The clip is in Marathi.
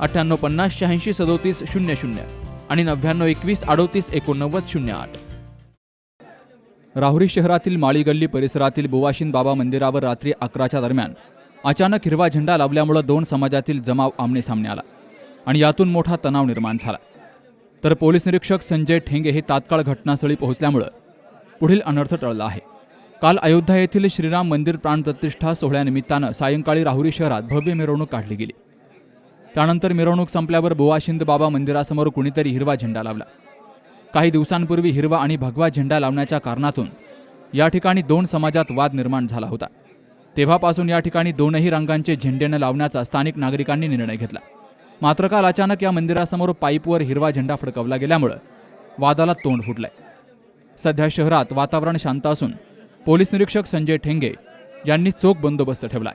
अठ्ठ्याण्णव पन्नास शहाऐंशी सदोतीस शून्य शून्य आणि नव्याण्णव एकवीस अडोतीस एकोणनव्वद शून्य आठ. राहुरी शहरातील माळी गल्ली परिसरातील बुवाशिन बाबा मंदिरावर रात्री अकराच्या दरम्यान अचानक हिरवा झेंडा लावल्यामुळं दोन समाजातील जमाव आमनेसामने आला आणि यातून मोठा तणाव निर्माण झाला. तर पोलीस निरीक्षक संजय ठेंगे हे तात्काळ घटनास्थळी पोहोचल्यामुळं पुढील अनर्थ टळला आहे. काल अयोध्या येथील श्रीराम मंदिर प्राणप्रतिष्ठा सोहळ्यानिमित्तानं सायंकाळी राहुरी शहरात भव्य मिरवणूक काढली गेली. त्यानंतर मिरवणूक संपल्यावर बुवाशिंद बाबा मंदिरासमोर कुणीतरी हिरवा झेंडा लावला. काही दिवसांपूर्वी हिरवा आणि भगवा झेंडा लावण्याच्या कारणातून या ठिकाणी दोन समाजात वाद निर्माण झाला होता. तेव्हापासून या ठिकाणी दोनही रंगांचे झेंडे न लावण्याचा स्थानिक नागरिकांनी निर्णय घेतला. मात्र काल अचानक या मंदिरासमोर पाईपवर हिरवा झेंडा फडकवला गेल्यामुळं वादाला तोंड फुटलंय. सध्या शहरात वातावरण शांत असून पोलीस निरीक्षक संजय ठेंगे यांनी चोख बंदोबस्त ठेवलाय.